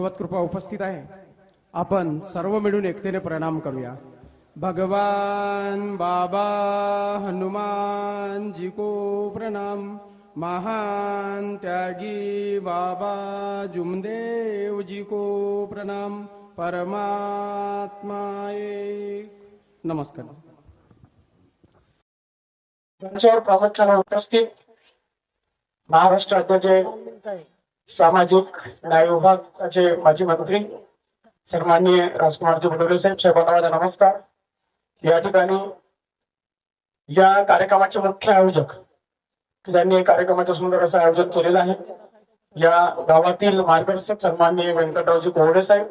भगवत कृपा उपस्थित आहे. आपण सर्व मिळून एकतेने प्रणाम करूया. भगवान बाबा हनुमान जी को प्रणाम. महान त्यागी बाबा जुमदेव जी को प्रणाम. परमात्मा एक नमस्कार त्यांच्यावर उपस्थित महाराष्ट्र राज्याचे सामाजिक न्याय विभागाचे माजी मंत्री सन्माननीय राजकुमारजी बडोले साहेब साहेबांना माझा नमस्कार. या ठिकाणी या कार्यक्रमाचे मुख्य आयोजक ज्यांनी या कार्यक्रमाचं सुंदर असं आयोजन केलेलं आहे. या गावातील मार्गदर्शक सन्माननीय व्यंकटरावजी कोवडे साहेब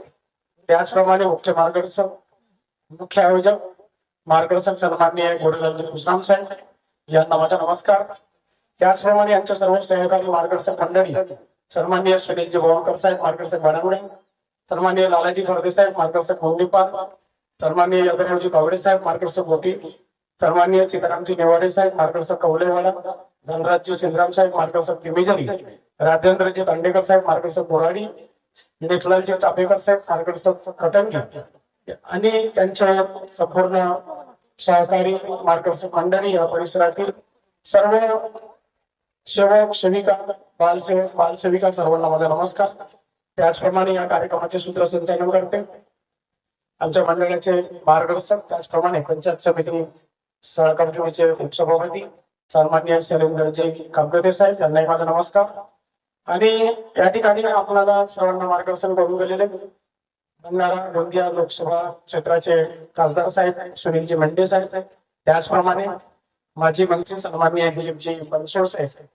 त्याचप्रमाणे मुख्य मार्गदर्शक मुख्य आयोजक मार्गदर्शक सन्माननीय गोरेलालजी कुसराम साहेब यांना माझा नमस्कार. त्याचप्रमाणे यांच्या सर्व सहकारी मार्गदर्शक मंडळी सन्मान्य सुनीलजी बोवणकर साहेब मार्गदर्शक बडांगडे सन्मान्य लालाजी खरदे साहेब मार्गदर्शक मोंडीपाल. सन्मान्य यदवजी कावडे साहेब मार्गदर्शक गोपी सन्मान्य सीतारामजी नेवाडे साहेब मार्गदर्शक कवलेवाडा. धनराजजी सिंधराम साहेब मार्गदर्शक तिमेजरी राजेंद्रजी तांडेकर साहेब मार्गदर्शक बोराडी. लेखलालजी चापेकर साहेब मार्गदर्शक कटंगी. आणि त्यांच्या संपूर्ण सहकारी मार्गदर्शक मंडळी या परिसरातील सर्व सेवक सेविका बालसे बालसेविका सर्वांना माझा नमस्कार. त्याचप्रमाणे या कार्यक्रमाचे सूत्रसंचालन करते आमच्या मंडळाचे मार्गदर्शक त्याचप्रमाणे पंचायत समिती सहकारचे उपसभापती सन्मान्य शैलेंद्रजी कामगते साहेब यांनाही माझा नमस्कार. आणि या ठिकाणी आपल्याला सर्वांना मार्गदर्शन करून गेलेले भंडारा गोंदिया लोकसभा क्षेत्राचे खासदार साहेब सुनीलजी मेंढे साहेब. त्याचप्रमाणे माजी मंत्री सन्मान्य दिलीपजी बनसोड साहेब.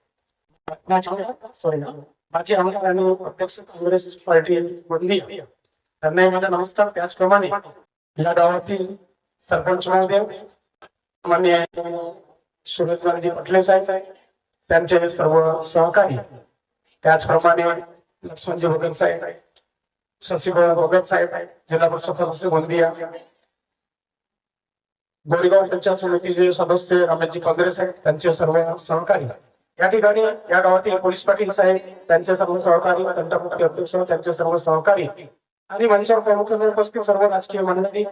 सॉरी आमदार आणि अध्यक्ष काँग्रेस पार्टी मधली त्यांनाही माझा नमस्कार त्याचप्रमाणे या गावातील सरपंच महादेव मान्य सुरेशजी पटले साहेब त्यांचे सर्व सहकारी त्याचप्रमाणे लक्ष्मणजी भगत साहेब शशिभाऊ भगत साहेब जिल्हा परिषद सदस्य गोंदिया गोरेगाव पंचायत समितीचे सदस्य रमेशजी काँग्रेस आहेत त्यांचे सर्व सहकारी. या ठिकाणी या गावातील पोलीस पाटील साहेब त्यांचे सर्व सहकारी तंटामुक्ती अध्यक्ष त्यांचे सर्व सहकारी आणि मंचावर प्रामुख्याने उपस्थित सर्व राजकीय मंडळी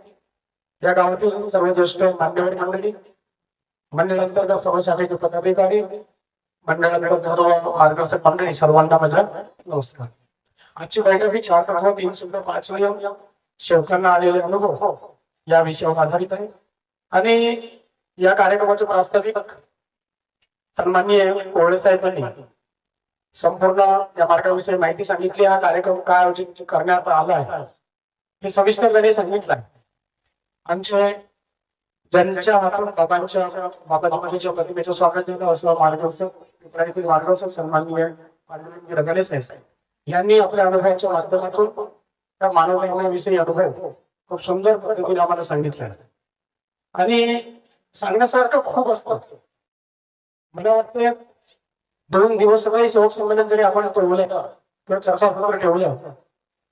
या गावातील सर्व ज्येष्ठ मान्यवर मंडळी मंडळांतर्गत सर्व शाखेचे पदाधिकारी मंडळांतर्गत सर्व मार्गदर्शक मंडळी सर्वांना माझा नमस्कार. आजची बैठक ही चार क्रमांक तीन शब्द पाच नियम शेवकांना आलेले अनुभव या विषयावर आधारित आहे. आणि या कार्यक्रमाचे प्रास्ताविक सन्माननीय कोवळे साहेबांनी संपूर्ण या मार्गाविषयी माहिती सांगितली. हा कार्यक्रम काय आयोजित करण्यात आला आहे? हे सविस्तर त्यांनी सांगितलं आहे. आमचे ज्यांच्या हातून बाबांच्या बाबाजीमध्ये प्रतिमेचं स्वागत झालं असं मार्गदर्शक मार्गदर्शक सन्माननीय पांडुरंग साहेब यांनी आपल्या अनुभवाच्या माध्यमातून त्या मानवतेविषयी अनुभव खूप सुंदर पद्धतीने आम्हाला सांगितलं. आणि सांगण्यासारखं खूप असतं. मला वाटतं दोन दिवस काही सेवक संमेलन जरी आपण ठेवले किंवा चर्चासत्र ठेवलं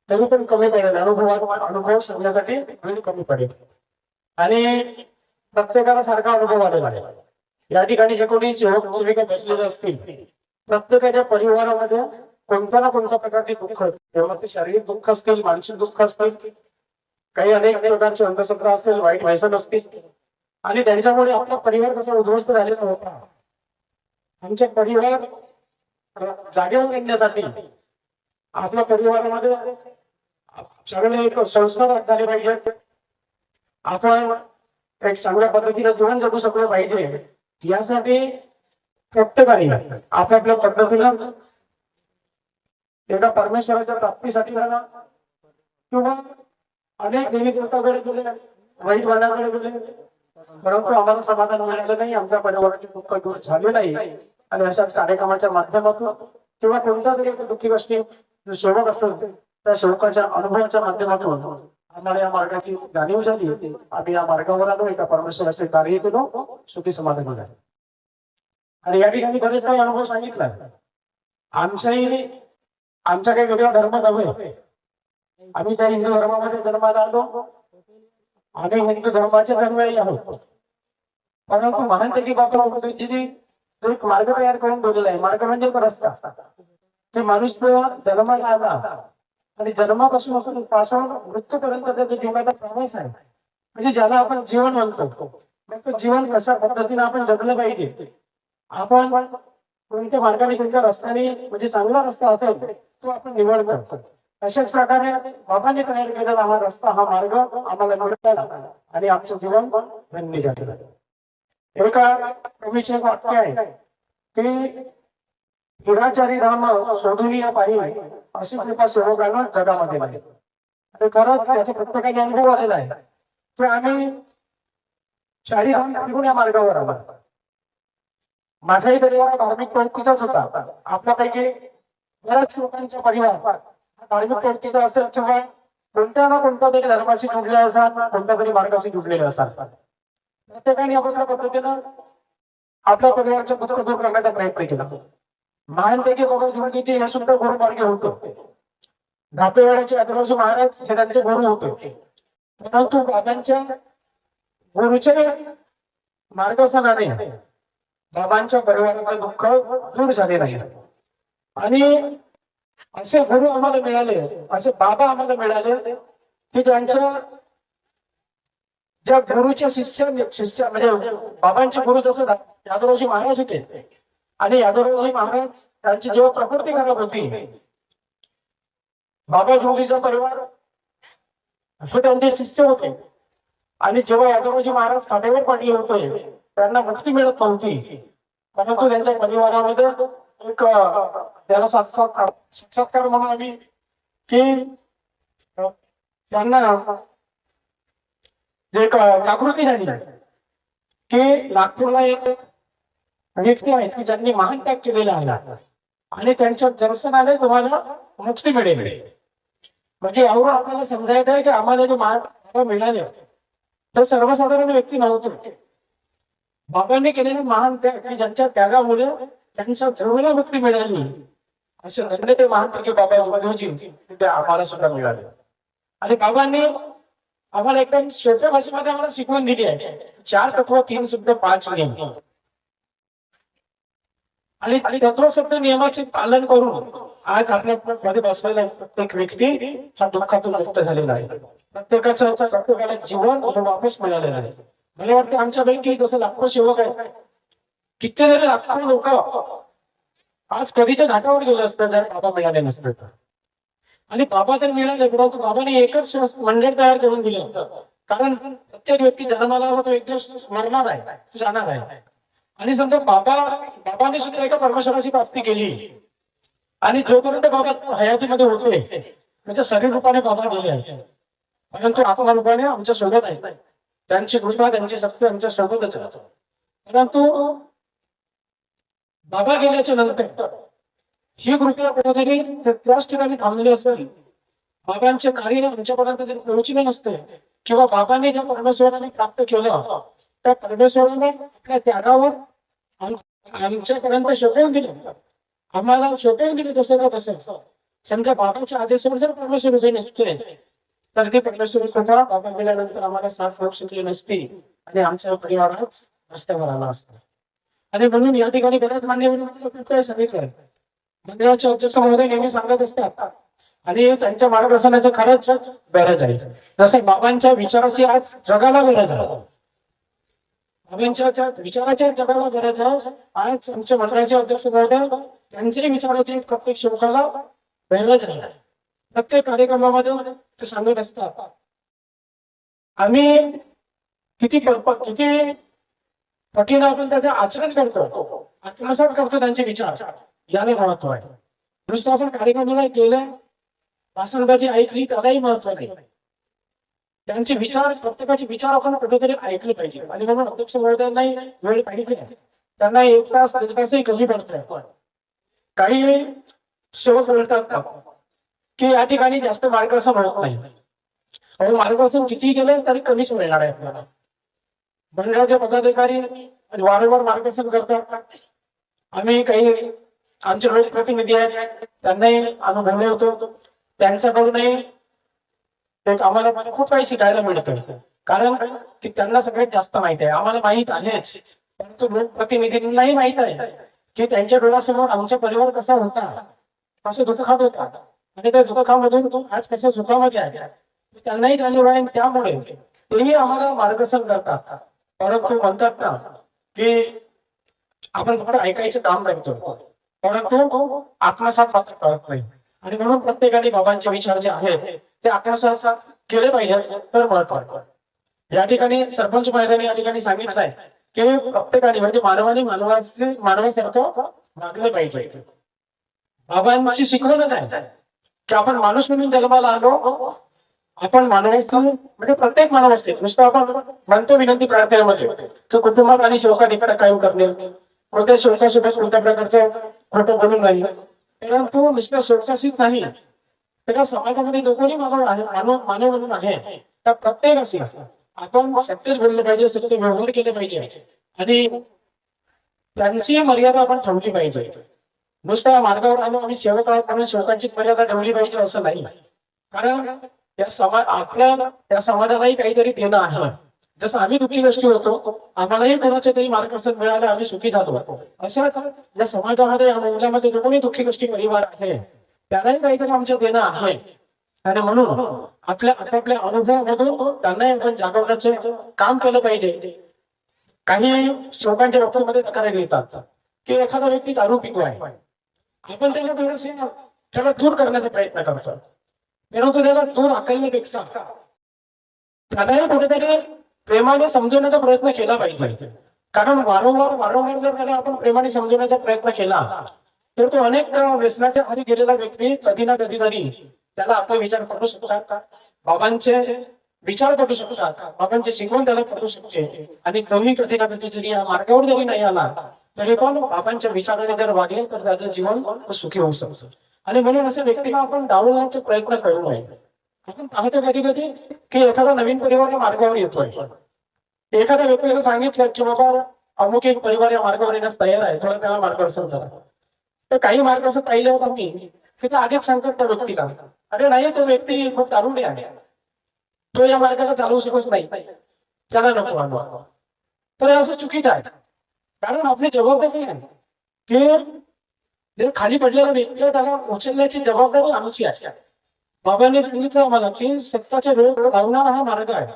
तरी पण कमी पडेल. अनुभव अनुभव सांगण्यासाठी वेळ कमी पडेल. आणि प्रत्येकाला सारखा अनुभव आलेला आहे. या ठिकाणी जे कोणी सेवक सेविका बसलेले असतील प्रत्येकाच्या परिवारामध्ये कोणत्या ना कोणत्या प्रकारचे दुःख तेव्हा ते शारीरिक दुःख असतील मानसिक दुःख असतील काही अनेक प्रकारचे अंतसत्र असेल वाईट व्यसन असतील आणि त्यांच्यामुळे आपला परिवार कसा उद्ध्वस्त झालेला होता आमचे परिवार जागेवर येण्यासाठी आपल्या परिवारामध्ये सगळे एक संस्कार झाले पाहिजेत आपण एक चांगल्या पद्धतीने जीवन जगू शकलो पाहिजे. यासाठी प्रत्येकाने आपापल्या पद्धतीनं एका परमेश्वराच्या प्राप्तीसाठी म्हणा किंवा अनेक देवी देवताकडे गेले वाईट वर्णाकडे गेले परंतु आम्हाला समाधान मिळालं नाही आमच्या परिवाराचे दुःख दूर झाले नाही. आणि अशाच कार्यक्रमाच्या माध्यमातून किंवा कोणत्या तरी दुःखी गोष्टी जो असेल त्या शोकाच्या अनुभवाच्या माध्यमातून आम्हाला या मार्गाची जाणीव झाली. आम्ही या मार्गावर आलो एका परमेश्वराचे कार्य केलो. सुखी समाधान झाले. आणि या ठिकाणी बरेच काही अनुभव सांगितला. आमच्याही आमचा काही वेगळा धर्म नव्हे आम्ही त्या हिंदू धर्मामध्ये जन्माला आलो. आम्ही हिंदू धर्माचे अनुयायी आहोत. परंतु महान त्याची बाबा उपदेशजीने एक मार्ग तयार करून ठेवलेला आहे. मार्ग म्हणजे तो रस्ता ते माणूस जन्माला आला आणि जन्मापासून पासून मृत्यूपर्यंत त्याच्या जीवनाचा प्रवास आहे. म्हणजे ज्याला आपण जीवन म्हणतो तो जीवन कशा पद्धतीने आपण जगलं पाहिजे? आपण कोणत्या मार्गाने कोणत्या रस्त्याने म्हणजे चांगला रस्ता असेल तो आपण निवड करतो. अशाच प्रकारे बाबांनी तयार केलेला हा रस्ता हा मार्ग आम्हाला मिळाला आणि आमचं जीवन पण धन्य झालेलं आहे. एका कवीचे वाक्य आहे की दुराचारी राम शोधून या पाहिजे अशी कृपा सेवकांना जगामध्ये नाही. आणि खरंच त्याचा प्रत्येकाने अनुभव आलेला आहे की आम्ही चारी राम फिरून या मार्गावर आलो. माझाही परिवार धार्मिक प्रवृत्तीचाच होता. आपल्यापैकी बऱ्याच लोकांचा परिवार धार्मिक प्रवृत्तीचा असेल किंवा कोणत्या ना कोणत्या तरी धर्माशी जुडले असतात कोणत्या तरी मार्गाशी जुडलेले असतात प्रत्येकाने आपापल्या पद्धतीनं आपल्या परिवारच्या दुःख दूर करण्याचा प्रयत्न केला. महानपैकी बाबा जुळकीचे हे सुद्धा गुरुमार्गे होत. धापेवाड्याचे आदिवासी महाराज हे त्यांचे गुरु होते. परंतु बाबांच्या गुरुचे मार्गदर्शनाने बाबांच्या परिवाराचं दुःख दूर झाले नाही आणि असे गुरु आम्हाला मिळाले. असे बाबा आम्हाला मिळाले. की ज्यांच्या ज्या गुरुच्या शिष्य शिष्य म्हणजे बाबांचे गुरु जसं यादवरावजी महाराज होते. आणि यादवरावजी महाराज त्यांची जेव्हा प्रकृती खराब होती बाबा जोगीचा परिवार हे त्यांचे शिष्य होते. आणि जेव्हा यादवरावजी महाराज खात्यावर पडले होते त्यांना मुक्ती मिळत नव्हती. परंतु त्यांच्या परिवारामध्ये एक त्याला साक्षात साक्षात्कार म्हणून आम्ही की त्यांना जे जागृती झाली की नागपूरला एक व्यक्ती आहेत की ज्यांनी महान त्याग केलेला आहे. आणि त्यांच्या दर्शनाने तुम्हाला मुक्ती मिळेल. म्हणजे एवढं आपल्याला समजायचं आहे की आम्हाला जे महान मिळाले तर सर्वसाधारण व्यक्ती नव्हते. बाबांनी केलेले महान त्याग की ज्यांच्या त्यागामुळे त्यांच्या धर्माला मुक्ती मिळाली. असे अनेक ते बाबा योगादेवजी ते आम्हाला सुद्धा मिळाले. आणि बाबांनी आम्हाला एकदम सोप्या भाषेमध्ये आम्हाला शिकवण दिली आहे. चार तत्व तीन शब्द पाच नियम. आणि आणि तत्व शब्द नियमाचे पालन करून आज आपल्या मध्ये बसलेला प्रत्येक व्यक्ती हा दुःखातून मुक्त झालेला आहे. प्रत्येकाचं प्रत्येकाला जीवन वापस मिळालेलं आहे. मला वाटतं आमच्यापैकी जसं लाखो सेवक आहे कितीतरी लाखो लोक आज कधीच्या घाटावर गेलं असतं जर बाबा मिळाले नसते तर. आणि बाबा तर मिळाले परंतु बाबाने एकच मंडळ तयार करून दिलं. कारण प्रत्येक व्यक्ती जन्माला तो एक दिवस मरणार आहे तो जाणार आहे. आणि समजा बाबा बाबाने सुद्धा एका परमेश्वराची प्राप्ती केली. आणि जोपर्यंत बाबा हयातीमध्ये होते म्हणजे शरीर रूपाने बाबा गेले. आहेत परंतु आत्मा रूपाने आमच्यासोबत आहेत त्यांची कृपा त्यांची शक्ती आमच्या सोबतच राहतो परंतु बाबा गेल्याच्यानंतर ही कृपया कुठेतरी त्याच ठिकाणी थांबली असेल. बाबांचे कार्य आमच्यापर्यंत जर पोहोचले नसते किंवा बाबांनी ज्या परमेश्वराने प्राप्त केलं त्या परमेश्वराने आपल्या त्यागावर आमच्यापर्यंत शोधून दिलं. आम्हाला शोधून दिले तसं तसं समजा बाबाच्या आदेशावर जर परमेश्वर उभे नसते तर ती परमेश्वर कृपा बाबा गेल्यानंतर आम्हाला साथ होऊ शकली नसती आणि आमच्या परिवारात रस्त्यावर आला असता. आणि म्हणून या ठिकाणी बऱ्याच मान्यवर सांगितलं मंदिराचे अध्यक्ष महोदय नेहमी सांगत असतात. आणि त्यांच्या मार्गदर्शनाचं खरंच गरज आहे. जसे बाबांच्या विचाराची आज जगाला गरज आहे. बाबांच्या विचाराच्या जगाला गरज आहे आज आमच्या मंडळाचे अध्यक्ष महोदय त्यांच्याही विचाराची प्रत्येक शिवकाला गरज आहे. प्रत्येक कार्यक्रमामध्ये ते सांगत असतात. आम्ही किती किती कठीण आपण त्याचं आचरण करतो. आत्मसात करतो त्यांचे विचार. याने महत्त्व आहे. नुसतं आपण कार्यक्रमाला केलं भाषणबाजी ऐकली त्यालाही महत्त्व नाही. त्यांचे विचार प्रत्येकाचे विचार आपण कुठेतरी ऐकले पाहिजे. आणि म्हणून अध्यक्ष महोदयांनाही वेळ पाहिजे. त्यांना एक तास दीड तासही कमी पडतोय. काही सेवक बोलतात की या ठिकाणी जास्त मार्गदर्शन होत नाही. मार्गदर्शन किती केलं तरी कमीच मिळणार आहे आपल्याला. मंडळाचे पदाधिकारी वारंवार मार्गदर्शन करतात. आम्ही काही आमचे लोकप्रतिनिधी आहेत त्यांनाही अनुभवले होतो. त्यांच्याकडूनही एक आम्हाला म्हणजे खूप काही शिकायला मिळतं. कारण की त्यांना सगळ्यात जास्त माहिती आहे. आम्हाला माहीत आहेच परंतु लोकप्रतिनिधींनाही माहीत आहे की त्यांच्या डोळ्यासमोर आमचा परिवार कसा होता कसं दुःखात होता. आणि त्या दुःखामधून आज कसं सुखामध्ये आहे त्यांनाही जाणीव आहे त्यामुळे तेही आम्हाला मार्गदर्शन करतात. परंतु म्हणतात ना की आपण फक्त ऐकायचं काम करतो. परंतु आत्मसात मात्र करत नाही. आणि म्हणून प्रत्येकाने बाबांचे विचार जे आहेत ते आत्मसात केले पाहिजे तर महत्त्व या ठिकाणी सरपंच महाराजांनी या ठिकाणी सांगितलंय की प्रत्येकाने म्हणजे मानवाने मानवाचे मानवासारखं वागलं पाहिजे. बाबांची शिकवणच आहे. की आपण माणूस म्हणून जन्माला आलो आपण मानवास म्हणजे प्रत्येक मानव असते नुसतं आपण म्हणतो विनंती प्रार्थनेमध्ये की कुटुंबात आणि शोकात एकत्र कायम करणे. कोणत्या शोकासोबत कोणत्या प्रकारचे खोटं बोलू नाही परंतु नुसत्या शोकाशीच नाही. त्या समाजामध्ये जो कोणी मानव आहे मानव मानव म्हणून आहे. त्या प्रत्येकाशी आपण सत्यच बोललं पाहिजे सत्य व्यवहार केले पाहिजे. आणि त्यांची मर्यादा आपण ठेवली पाहिजे. नुसत्या मार्गावर आलो आणि सेवक आहोत म्हणून शोकांची मर्यादा ठेवली पाहिजे असं नाही. कारण या समाज आपल्या या समाजालाही काहीतरी देणं आहे. जसं आम्ही दुःखी गोष्टी होतो आम्हालाही कोणाचे तरी मार्गदर्शन मिळालं आम्ही सुखी झालो. अशाच या समाजामध्ये या महिलामध्ये जो कोणी दुःखी गोष्टी परिवार आहे त्यालाही काहीतरी आमचं देणं आहे. आणि म्हणून आपल्या आपापल्या अनुभवामधून त्यांनाही आपण जागवण्याचे काम केलं पाहिजे. काही शोकांच्या बाबतीमध्ये तक्रारी येतात की एखादा व्यक्ती दारू पितो आहे आपण त्याला थोडंसे त्याला दूर करण्याचा प्रयत्न करतो परंतु त्याला दूर हाकलण्यापेक्षा त्यालाही कुठेतरी प्रेमाने समजवण्याचा प्रयत्न केला पाहिजे. कारण वारंवार वारंवार जर त्याला आपण प्रेमाने समजवण्याचा प्रयत्न केला तर तो अनेक व्यसनाच्या आधी गेलेला व्यक्ती कधी ना कधी तरी त्याला आपला विचार पडू शकतात बाबांचे विचार पडू शकतात बाबांचे शिकवण त्याला पडू शकते. आणि तोही कधी ना कधी जरी या मार्गावर जरी नाही आला तरी पण बाबांच्या विचाराने जर वागले तर त्याचं जीवन सुखी होऊ शकतं. आणि म्हणून अशा व्यक्तीला आपण डावलण्याचा प्रयत्न करू नये. आपण पाहतो कधी कधी की एखादा नवीन परिवार या मार्गावर येतोय. एखाद्या व्यक्तीला सांगितलं की बाबा अमुक एक परिवार या मार्गावर येण्यास तयार आहे थोडं त्याला मार्गदर्शन करा. तर काही मार्ग असं पाहिलं होतं मी की ते आधीच सांगतात त्या व्यक्तीला. अरे नाही तो व्यक्ती खूप दारुडे आहे. तो या मार्गाला चालवू शकत नाही. त्याला नको आणू तर हे असं चुकीचं आहे. कारण आपली जबाबदारी आहे की जर खाली पडलेला व्यक्ती त्याला उचलण्याची जबाबदारी आमची आहे. बाबांनी सांगितलं आम्हाला की सत्ताच्या वेळ लावणारा हा मार्ग आहे.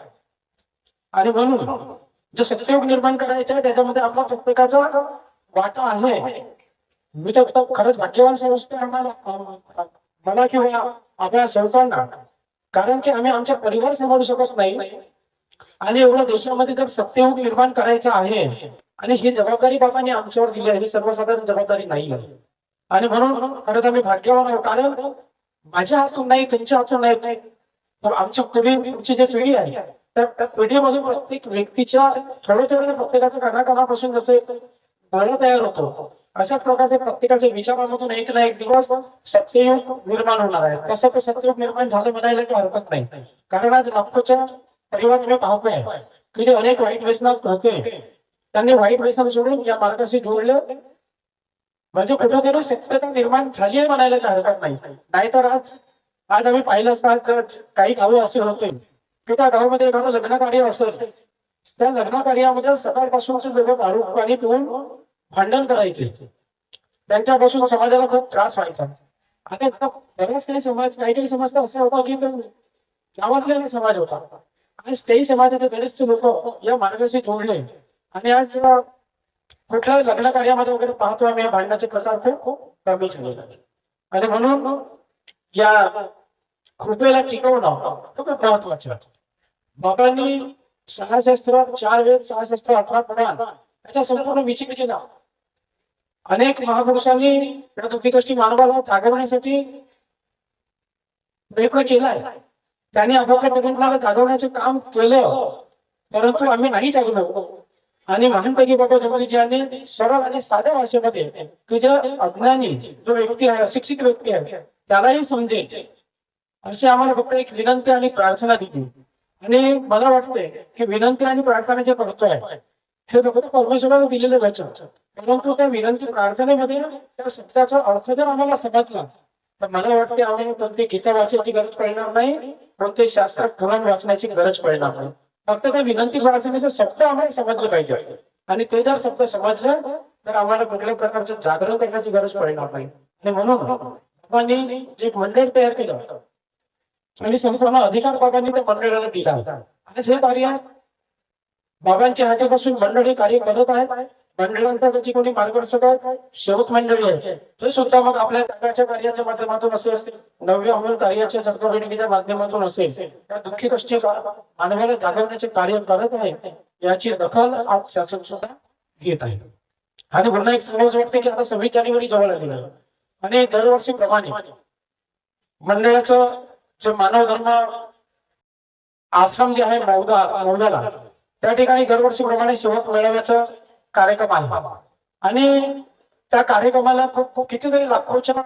आणि म्हणून जो सत्ययोग निर्माण करायचा आहे त्याच्यामध्ये आपला प्रत्येकाचा वाटा आहे. मी तर खरंच भाग्यवान समजतो आम्हाला. मला किंवा आपल्या संस्थांना कारण की आम्ही आमचा परिवार सांभाळू शकत नाही. आणि एवढ्या देशामध्ये जर सत्ययोग निर्माण करायचं आहे आणि ही जबाबदारी बाबांनी आमच्यावर दिली आहे ही सर्वसाधारण जबाबदारी नाही आहे आणि म्हणून खरंच आम्ही भाग्यवान आहोत कारण माझ्या हातून नाही तुमच्या हातून नाही. तर आमची पिढी तुमची जी पिढी आहे त्या पिढीमध्ये प्रत्येक व्यक्तीच्या थोडं थोडं प्रत्येकाच्या कणाकणापासून जसे बळ तयार होतो अशाच प्रकारचे प्रत्येकाच्या विचारामधून एक ना एक दिवस सत्ययुग निर्माण होणार आहे. तसं ते सत्ययुग निर्माण झालं म्हणायला काही हरकत नाही. कारण आज लाखोच्या परिवार मी पाहतोय की जे अनेक वाईट व्यसनात होते त्यांनी वाईट व्यसन सोडून या मार्गाशी जोडले. म्हणजे कुठेतरी सत्यता निर्माण झाली आहे म्हणायला काही हरकत नाही. नाहीतर आज आज आम्ही पाहिलं असता आज काही गावं असे होते. की त्या गावामध्ये एखादं लग्न कार्य असेल त्या लग्न कार्यामध्ये सकाळपासून लोक दारू पाणी पिऊन भांडण करायचे. त्यांच्यापासून समाजाला खूप त्रास व्हायचा. आता बऱ्याच काही समाज काही काही समाज तर असा होता की तो नावाजलेला समाज होता. आणि तेही समाजाचे बरेचसे लोक या मार्गाशी जोडले. आणि आज कुठल्या लग्न कार्यामध्ये वगैरे पाहतो आम्ही भांडणाचे प्रकार खूप खूप कमी झाले. आणि म्हणून या कृपेला टिकवणं खूप महत्त्वाचे आहे. बाबांनी सहा शस्त्र चार वेद सहा शस्त्र अठरा पुराण त्याच्या संपूर्ण विचित्र केला अनेक महापुरुषांनी या दुःखी गोष्टी मानवाला जागवण्यासाठी प्रयत्न केलाय. त्यांनी आपापल्या पद्धतीला जागवण्याचे काम केलं परंतु आम्ही नाही जागलो आणि महानपैकी बाबा जोगोजी यांनी सरळ आणि साध्या भाषेमध्ये की जो अज्ञानी जो व्यक्ती आहे अशिक्षित व्यक्ती आहे त्यालाही समजेल अशी आम्हाला फक्त एक विनंती आणि प्रार्थना दिली. आणि मला वाटते की विनंती आणि प्रार्थना जे करतोय हे फक्त परमेश्वराला दिलेलं वचन. परंतु त्या विनंती प्रार्थनेमध्ये त्या शब्दाचा अर्थ जर आम्हाला समजला तर मला वाटते आम्हाला कोणती गीता वाचण्याची गरज पडणार नाही कोणते शास्त्र पुराण वाचण्याची गरज पडणार नाही. फक्त त्या विनंती प्रार्थनेचे शब्द आम्हाला समजले पाहिजे. आणि ते जर शब्द समजले तर आम्हाला कुठल्याही प्रकारचं जागरण करण्याची गरज पडणार नाही. आणि म्हणून बाबांनी जे मंडळ तयार केलं आणि संपूर्ण अधिकार बाबांनी त्या मंडळाला दिला. आज हे कार्य बाबांच्या हातापासून मंडळ हे कार्य करत आहेत. मंडळांतर्गत कोणी मार्गदर्शक आहेत शेवट मंडळी आहे. ते सुद्धा मग आपल्या काकाच्या कार्याच्या माध्यमातून असेल नव्या अंमल कार्याच्या चर्चावेदिकेच्या माध्यमातून असेल त्या दुःखी कष्टी मानवाला जागवण्याचे कार्य करत आहे याची दखल आज शासन सुद्धा घेत आहे. आणि पुन्हा एक सांगावंसं वाटते की आता सव्वीस जानेवारी जवळ आलेलं आहे. आणि दरवर्षी प्रमाणे मंडळाचं जे मानव धर्म आश्रम जे आहे मौदा मौदाला त्या ठिकाणी दरवर्षी प्रमाणे सेवक कार्यक्रम आहे. आणि त्या कार्यक्रमाला खूप खूप कितीतरी लाखोच्या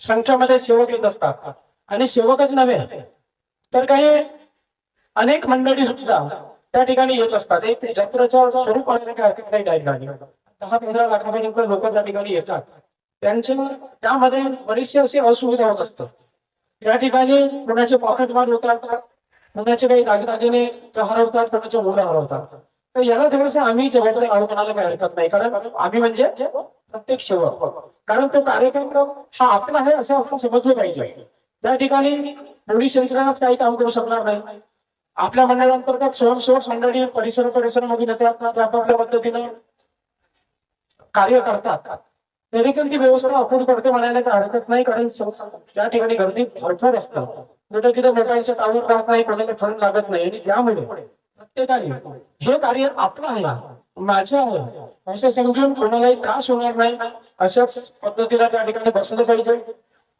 संख्येमध्ये सेवक येत असतात. आणि सेवकच नव्हे तर काही अनेक मंडळी सुद्धा त्या ठिकाणी येत असतात. एक जत्रेचं स्वरूप दहा पंधरा लाखापर्यंत लोक त्या ठिकाणी येतात. त्यांचे त्यामध्ये बरीचशी अशी असुविधा होत असतात. या ठिकाणी कोणाचे पॉकेटमार होतात कोणाचे काही दागदागिने हरवतात कोणाचे मुलं हरवतात तर याला थोडस आम्ही जबाबदारी आरोपणाला काही हरकत नाही. कारण आम्ही म्हणजे प्रत्येक सेवक कारण तो कार्यक्रम हा आपला आहे असं आपण समजलं पाहिजे. त्या ठिकाणी पोलीस यंत्रणाच काही काम करू शकणार नाही. आपल्या मंडळांतर्गत स्वयंसेवक मंडळी परिसर परिसरामधून येतात. ते आपापल्या पद्धतीने कार्य करतात. तरी पण ती व्यवस्था अपुरी पडते म्हणायला काही हरकत नाही. कारण त्या ठिकाणी गर्दी भरपूर असतात. कुठे तिथे मोबाईलच्या टावर राहत नाही कोणाला फोन लागत नाही. आणि त्यामुळे प्रत्येकाने हे कार्य आपलं आहे माझं आहे. असं समजून कोणालाही त्रास होणार नाही. अशाच पद्धतीला त्या ठिकाणी बसलं पाहिजे.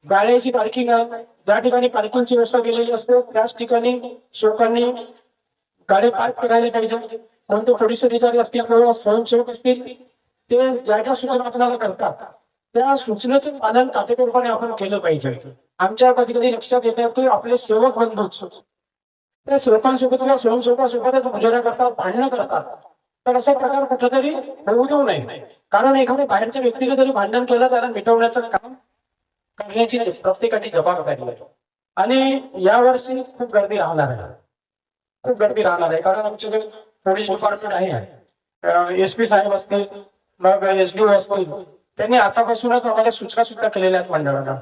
गाड्याची पार्किंग आहे. ज्या ठिकाणी पार्किंगची व्यवस्था केलेली असते त्याच ठिकाणी शोकांनी गाडी पार्क करायला पाहिजे. कोणते पोलीस अधिकारी असतील किंवा स्वयंसेवक असतील ते ज्या ज्या सूचना आपल्याला करतात त्या सूचनेचं पालन काटेकोरपणे आपण केलं पाहिजे. आमच्या कधी कधी लक्षात येतात की आपले सेवक बंधू त्या सेवकांसोबत किंवा स्वयंसेवकासोबत मुजरा करतात भांडणं करतात तर असा प्रकार कुठेतरी होऊ देऊ नये. कारण एखाद्या बाहेरच्या व्यक्तीने जरी भांडण केलं त्याला मिटवण्याचं काम करण्याची प्रत्येकाची जबाबदारी आहे. आणि यावर्षी खूप गर्दी राहणार आहे. खूप गर्दी राहणार आहे. कारण आमचे जे पोलीस डिपार्टमेंट आहे एस पी साहेब असतील मग एस डी असतील त्यांनी आतापासूनच आम्हाला सूचना सुद्धा केलेल्या आहेत मंडळाला.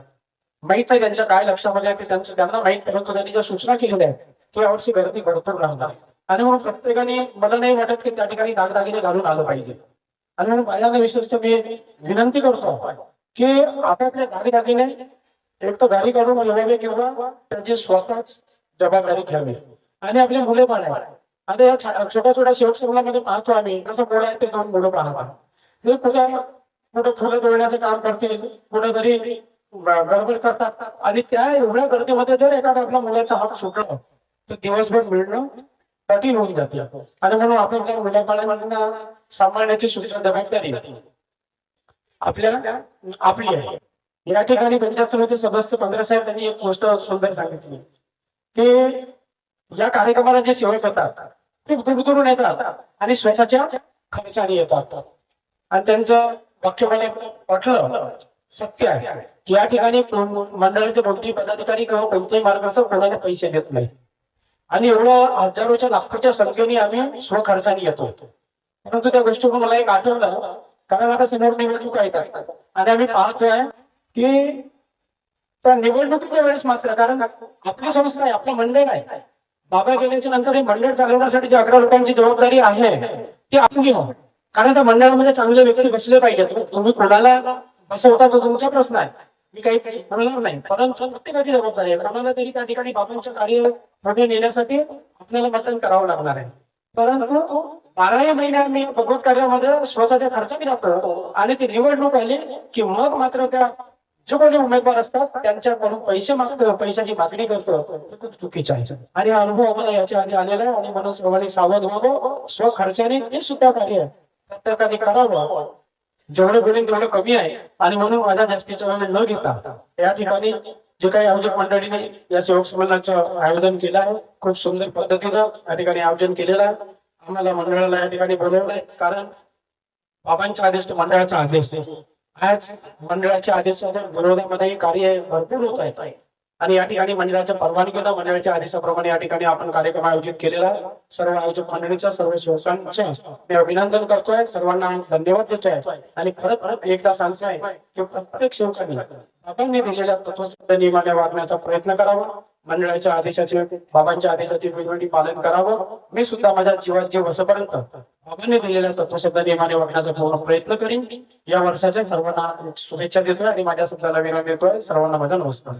माहीत नाही त्यांच्या काय लक्षामध्ये आहे ते त्यांचं त्यांना माहीत परंतु त्यांनी ज्या सूचना केलेल्या आहेत की यावर्षी गर्दी भरपूर राहणार आणि म्हणून प्रत्येकाने मला नाही वाटत की त्या ठिकाणी दागदागिने घालून आलं पाहिजे. आणि म्हणून माझ्या विशेषतः मी विनंती करतो की आपापल्या दागदागिने एक तर गाडी काढून लावावे किंवा त्यांची स्वतःच जबाबदारी घ्यावी. आणि आपली मुले पण आहेत. आता या छा- छोट्या छोट्या शेवट संघामध्ये पाहतो आम्ही. जसं मुलं आहेत ते दोन मुलं पाहता ते कुठे कुठे फुलं तोडण्याचं काम करतील कुठेतरी गडबड करतात. आणि त्या एवढ्या गर्दीमध्ये जर एखादा आपल्या मुलाचा हात सुटला दिवसभर मिळणं कठीण होऊन जाते. आणि म्हणून आपण आपल्या मुलाबाळांना सांभाळण्याची सुद्धा जबाबदारी आपल्या आपली आहे. या ठिकाणी पंचायत समिती सदस्य पंधरा साहेब त्यांनी एक गोष्ट सुंदर सांगितली. की या कार्यक्रमाला जे सेवक येतात ते दूरदूरून येतात आणि स्वतःच्या खर्चाने येतात. आणि त्यांचं वाक्य मला वाटलं सत्य आहे. की या ठिकाणी मंडळाचे कोणतेही पदाधिकारी किंवा कोणतेही मार्गदर्शक कोणाला पैसे देत नाही. आणि एवढं हजारोच्या लाखोच्या संख्येने आम्ही स्वखर्चाने येतो. परंतु त्या गोष्टीवर मला एक आठवलं कारण आता समोर निवडणूक येतात आणि आम्ही पाहतोय की त्या निवडणुकीच्या वेळेस मात्र कारण आपली संस्था आहे आपलं मंडळ आहे. बाबा गेल्याच्यानंतर हे मंडळ चालवण्यासाठी जे अकरा लोकांची जबाबदारी आहे ती आपली आहे कारण त्या मंडळामध्ये चांगले व्यक्ती बसले पाहिजेत. तुम्ही कोणाला बसवता तो तुमचा प्रश्न आहे. मी काही बोलणार नाही. परंतु प्रत्येकाची जबाबदारी आहे. कोणाला तरी त्या ठिकाणी बाबांचं कार्य पुढे नेण्यासाठी आपल्याला मतदान करावं लागणार आहे. परंतु बाराही महिन्या मी भगवत कार्यामध्ये स्वतःच्या खर्चाने जातो आणि ती निवडणूक आली की मग मात्र त्या जे कोणी उमेदवार असतात त्यांच्याकडून पैसे मागतो पैशाची मागणी करतो. खूप चुकीचं आहे. आणि हा अनुभव आम्हाला याच्या आधी आलेला आहे आणि म्हणून सर्वांनी सावध व्हावं. स्वखर्चाने ते सुद्धा कार्य प्रत्येकाने करावं. जेवढं बिलिंग तेवढं कमी आहे. आणि म्हणून माझा जास्तीचा वेळ न घेता या ठिकाणी जे काही आयोजक मंडळीने या सेवक समाजाचं आयोजन केलं आहे. खूप सुंदर पद्धतीनं या ठिकाणी आयोजन केलेलं आहे. आम्हाला मंडळाला या ठिकाणी बोलवलंय. कारण बाबांचा आदेश तो मंडळाचा आदेश. आज मंडळाच्या आदेशाच्या विरोधामध्ये कार्य भरपूर होत आहेत आणि या ठिकाणी मंडळाच्या परवानगीनं मंडळाच्या आदेशाप्रमाणे या ठिकाणी आपण कार्यक्रम आयोजित केलेला आहे. सर्व आयोजक मंडळीच्या सर्व सेवकांचे मी अभिनंदन करतोय. सर्वांना धन्यवाद देतोय. आणि परत एकदा सांगतोय की प्रत्येक शिवकांनी बाबांनी दिलेल्या तत्वसिद्ध नियमाने वागण्याचा प्रयत्न करावा. मंडळाच्या आदेशाचे बाबांच्या आदेशाचे वेळोवेळी पालन करावं. मी सुद्धा माझ्या जीवात जीव असपर्यंत बाबांनी दिलेल्या तत्वशब्द नियमाने वागण्याचा पूर्ण प्रयत्न करीन. या वर्षाच्या सर्वांना शुभेच्छा देतोय आणि माझ्या शब्दाला विराम देतोय. सर्वांना माझा नमस्कार.